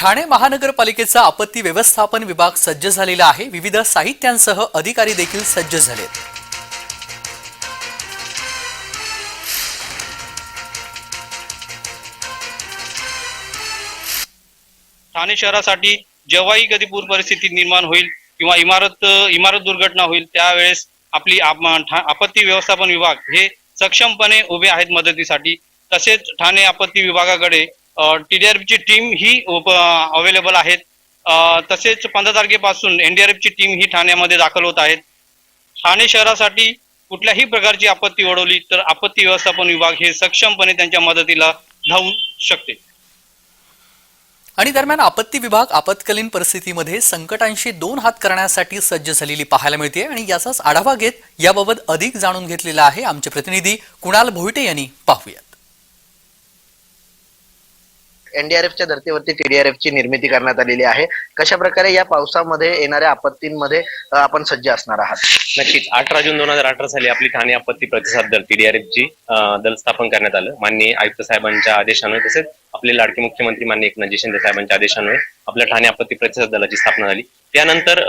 ठाणे महानगरपालिकेचा आपत्ती व्यवस्थापन विभाग सज्ज झालेला आहे. विविध साहित्यांसह अधिकारी देखील सज्ज झालेत. ठाणे शहरासाठी जेव्हाही कधी पूर परिस्थिती निर्माण होईल किंवा इमारत इमारत दुर्घटना होईल त्यावेळेस आपली ठा- आपत्ती व्यवस्थापन विभाग हे सक्षमपणे उभे आहेत मदतीसाठी. तसेच ठाणे आपत्ती विभागाकडे टीडीआरएफची टीम ही अवेलेबल आहेत. तसेच पंधरा तारखेपासून एनडीआरएफची टीम ही ठाण्यामध्ये दाखल होत आहेत. ठाणे शहरासाठी कुठल्याही प्रकारची आपत्ती ओढवली तर आपत्ती व्यवस्थापन विभाग हे सक्षमपणे त्यांच्या मदतीला धावू शकते. आणि दरम्यान आपत्ती विभाग आपत्कालीन परिस्थितीमध्ये संकटांशी दोन हात करण्यासाठी सज्ज झालेली पाहायला मिळते आणि याचाच आढावा घेत याबाबत अधिक जाणून घेतलेला आहे आमचे प्रतिनिधी कुणाल भोईटे यांनी. पाहूयात. एनडीआरएफच्या धर्तीवरती टीडीआरएफ ची निर्मिती करण्यात आलेली आहे. कशा प्रकारे या पावसामध्ये येणाऱ्या आपत्तींमध्ये आपण सज्ज असणार आहात? नक्कीच. अठरा जून दोन हजार अठरा साली आपली ठाणे आपत्ती प्रतिसाद दल टीडीआरएफची ची दल स्थापन करण्यात आलं. माननीय आयुक्त साहेबांच्या आदेशान्वये तसेच आपले लाडके मुख्यमंत्री माननीय एकनाथ शिंदे साहेबांच्या आदेशान्वये आपल्या ठाणे आपत्ती प्रतिसाद दलाची स्थापना झाली. त्यानंतर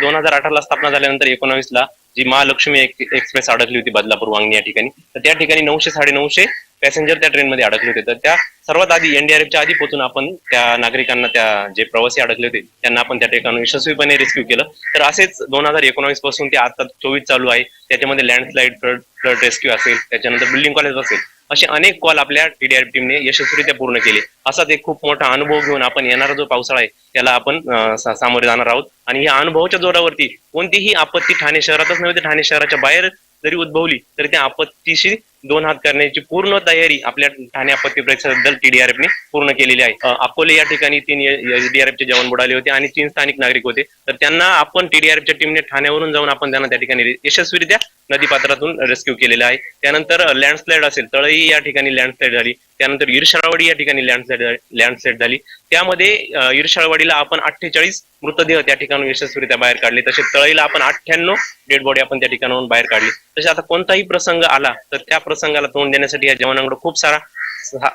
दोन हजार अठराला स्थापना झाल्यानंतर एकोणावीसला जी महालक्ष्मी एक- एक्सप्रेस अडकली होती बदलापूर वांगणी या ठिकाणी तर त्या ठिकाणी नऊशे साडे नऊशे पॅसेंजर त्या ट्रेनमध्ये अडकले होते. तर त्या सर्वात आधी एनडीआरएफच्या आधी पोहोचून आपण त्या नागरिकांना त्या जे प्रवासी अडकले होते त्यांना आपण त्या ठिकाणी यशस्वीपणे रेस्क्यू केलं. तर असेच दोन हजार एकोणावीसपासून ते आता चोवीस चालू आहे. त्याच्यामध्ये लँडस्लाईड फ्लड फ्लड रेस्क्यू असेल त्याच्यानंतर बिल्डिंग कॉलेज असेल असे अनेक कॉल आपल्या टीडीआर टीमने यशस्वीरित्या पूर्ण केले. असाच एक खूप मोठा अनुभव घेऊन आपण येणारा जो पावसाळा आहे त्याला आपण सामोरे जाणार आहोत. आणि या अनुभवाच्या जोरावरती कोणतीही आपत्ती ठाणे शहरातच नव्हे तर ठाणे शहराच्या बाहेर जरी उद्भवली तरी त्या आपत्तीशी दोन हात करण्याची पूर्ण तयारी आपल्या ठाणे आपत्ती प्रतिसाद टीडीआरएफने पूर्ण केलेली आहे. अकोले या ठिकाणी तीन एसडीआरएफचे जवान बुडाले होते आणि तीन स्थानिक नागरिक होते. तर त्यांना आपण टीडीआरएफच्या टीमने ठाण्यावरून जाऊन आपण त्यांना त्या ठिकाणी यशस्वीरित्या नदीपात्रातून रेस्क्यू केलेला आहे. त्यानंतर लँडस्लाईड असेल तळई या ठिकाणी लँडस्लाईड झाली. त्यानंतर ईर्षाळवाडी या ठिकाणी लँडस्लाईड लँडस्लाईड झाली. त्यामध्ये ईर्षाळवाडीला आपण अठ्ठेचाळीस मृतदेह त्या ठिकाणून यशस्वीरित्या बाहेर काढले. तसेच तळईला आपण अठ्ठ्याण्णव डेड बॉडी आपण त्या ठिकाणाहून बाहेर काढली. तसे आता कोणताही प्रसंग आला तर त्या प्रसंगाला तोंड देण्यासाठी या जवानांकडे खूप सारा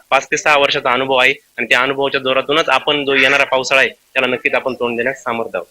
पाच ते सहा वर्षाचा अनुभव आहे. आणि त्या अनुभवाच्या जोरातूनच आपण जो येणारा पावसाळा आहे त्याला नक्कीच आपण तोंड देण्यास सामर्थ्य आहोत.